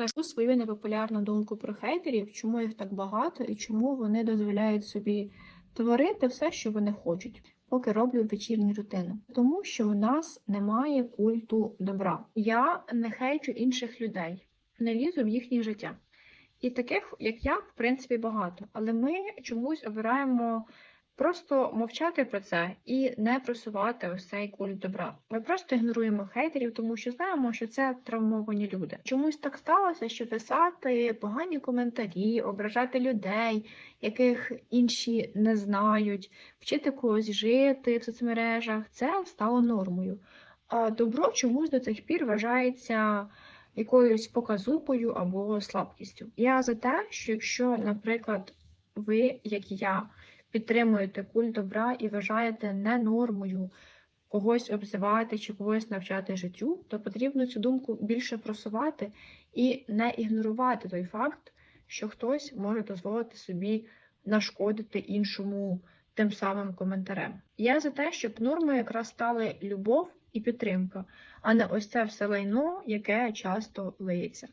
Скажу свою непопулярну думку про хейтерів, чому їх так багато і чому вони дозволяють собі творити все, що вони хочуть, поки роблять вечірню рутину. Тому що у нас немає культу добра. Я не хейчу інших людей, не лізу в їхнє життя. І таких, як я, в принципі, багато. Але ми чомусь обираємо просто мовчати про це і не просувати ось цей культ добра. Ми просто ігноруємо хейтерів, тому що знаємо, що це травмовані люди. Чомусь так сталося, що писати погані коментарі, ображати людей, яких інші не знають, вчити когось жити в соцмережах, це стало нормою. А добро чомусь до цих пір вважається якоюсь показухою або слабкістю. Я за те, що якщо, наприклад, ви, як я, підтримуєте культ добра і вважаєте не нормою когось обзивати чи когось навчати життю, то потрібно цю думку більше просувати і не ігнорувати той факт, що хтось може дозволити собі нашкодити іншому тим самим коментарем. Я за те, щоб нормою якраз стали любов і підтримка, а не ось це все лайно, яке часто лиється.